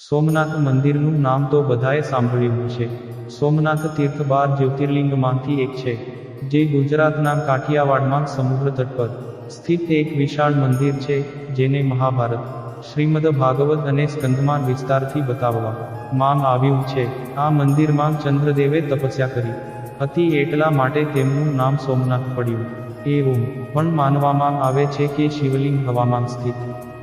સોમનાથ મંદિરનું નામ તો બધાએ સાંભળ્યું છે સોમનાથ તીર્થ બાર જ્યોતિર્લિંગમાંથી એક છે, જે ગુજરાતના કાઠિયાવાડમાં સમુદ્ર તટ પર સ્થિત એક વિશાળ મંદિર છે, જેને મહાભારત, શ્રીમદ ભાગવત અને સ્કંદમાં વિસ્તારથી બતાવવા માંગ આવ્યું છે. આ મંદિરમાં ચંદ્રદેવે તપસ્યા કરી હતી એટલા માટે તેમનું નામ સોમનાથ પડ્યું. એવું પણ માનવામાં આવે છે કે શિવલિંગ હવામાન સ્થિત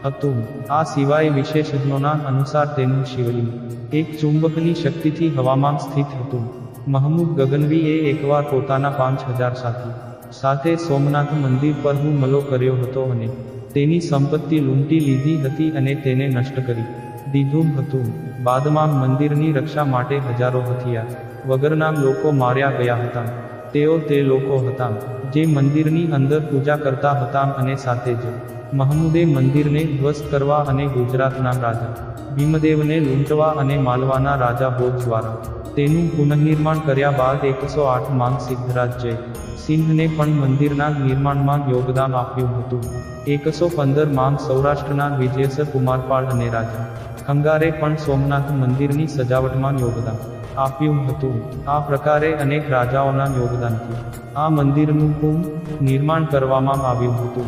હતું. આ સિવાય વિશેષજ્ઞોના અનુસાર તેનું શિવલિંગ, એક ચુંબકની શક્તિથી હવામાં સ્થિત હતું. મહમૂદ ગગનવીએ એકવાર પોતાના પાંચ હજાર સાથી સાથે સોમનાથ મંદિર પર હુમલો કર્યો હતો અને તેની સંપત્તિ લૂંટી લીધી હતી અને તેને નષ્ટ કરી દીધું હતું. બાદમાં મંદિરની રક્ષા માટે હજારો હથિયાર વગરના લોકો માર્યા ગયા હતા. તેઓ તે લોકો હતા જે મંદિરની અંદર પૂજા કરતા હતા અને સાથે જ મહમૂદે મંદિરને ધ્વસ્ત કરવા અને ગુજરાતના રાજા ભીમદેવને લૂંટવા અને માલવાના રાજા ભોજ દ્વારા તેનું પુનઃનિર્માણ કર્યા બાદ એકસો આઠ માંગ સિદ્ધરાજ જય સિંહને પણ મંદિરના નિર્માણમાં યોગદાન આપ્યું હતું. એકસો પંદર માંગ સૌરાષ્ટ્રના વિજયસર કુમારપાળ અને રાજા ખંગારે પણ સોમનાથ મંદિરની સજાવટમાં યોગદાન આપ્યું હતું. આ પ્રકારે અનેક રાજાઓના યોગદાનથી આ મંદિરનું પુનઃ નિર્માણ કરવામાં આવ્યું હતું.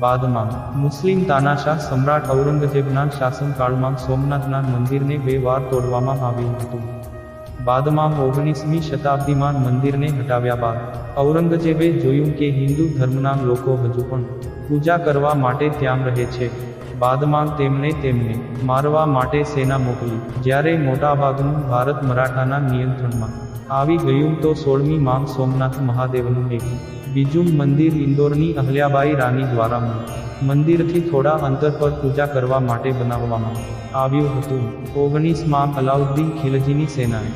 બાદમાં, મુસ્લિમ તાનાશાહ સમ્રાટ ઔરંગઝેબના શાસનકાળમાં સોમનાથના મંદિરને બે વાર તોડવામાં આવ્યું હતું. બાદમાં ઓગણીસમી શતાબ્દીમાં મંદિરને હટાવ્યા બાદ, ઔરંગઝેબે જોયું કે હિન્દુ ધર્મના લોકો હજુ પણ પૂજા કરવા માટે ત્યાં રહે છે. બાદમાં તેમણે તેમને મારવા માટે સેના મોકલી. જ્યારે મોટાભાગનું ભારત મરાઠાના નિયંત્રણમાં આવી ગયું તો સોળમી માંગ સોમનાથ મહાદેવનું એક. બીજું મંદિર ઇન્દોરની અહલ્યાબાઈ રાની દ્વારા મળ્યું મંદિરથી થોડા અંતર પર પૂજા કરવા માટે બનાવવામાં આવ્યું હતું. ઓગણીસમાં અલાઉદ્દીન ખિલજીની સેનાએ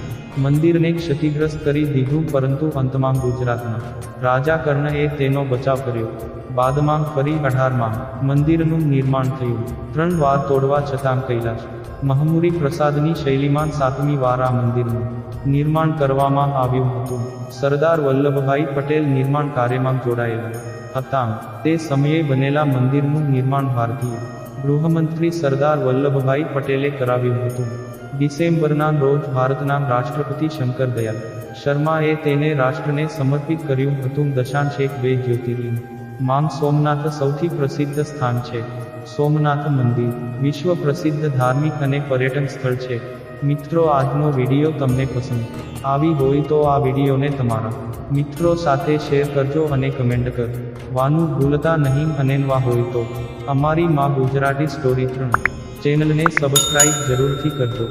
મંદિરને ક્ષતિગ્રસ્ત કરી દીધું, પરંતુ અંતમાં ગુજરાતના રાજા કર્ણએ તેનો બચાવ કર્યો. બાદમાં ફરી અઢારમાં મંદિરનું નિર્માણ થયું. ત્રણ વાર તોડવા છતાં કૈલાશ મહમુરી પ્રસાદની શૈલીમાં સાતમી વાર આ મંદિરનું નિર્માણ કરવામાં આવ્યું હતું. સરદાર વલ્લભભાઈ પટેલ નિર્માણ કાર્યમાં જોડાયેલા હતા. તે સમયે બનેલા મંદિરનું નિર્માણ ભારતીય ગૃહમંત્રી સરદાર વલ્લભભાઈ પટેલે કરાવ્યું હતું. ડિસેમ્બરના રોજ ભારતના રાષ્ટ્રપતિ શંકર દયાલ શર્માએ તેને રાષ્ટ્રને સમર્પિત કર્યું હતું દશાંશ એક બે જ્યોતિર્લિંગ. માંગ સોમનાથ સૌથી પ્રસિદ્ધ સ્થાન છે. સોમનાથ મંદિર વિશ્વ પ્રસિદ્ધ ધાર્મિક અને પર્યટન સ્થળ છે. મિત્રો, આજનો વીડિયો તમને પસંદ આવી હોય તો આ વિડીયોને તમારા મિત્રો સાથે શેર કરજો અને કમેન્ટ કરવાનું ભૂલતા નહીં અનેનવા હોય તો. અમારી માં ગુજરાતી સ્ટોરી ત્રણ ચેનલને સબસ્ક્રાઇબ જરૂરથી કરજો.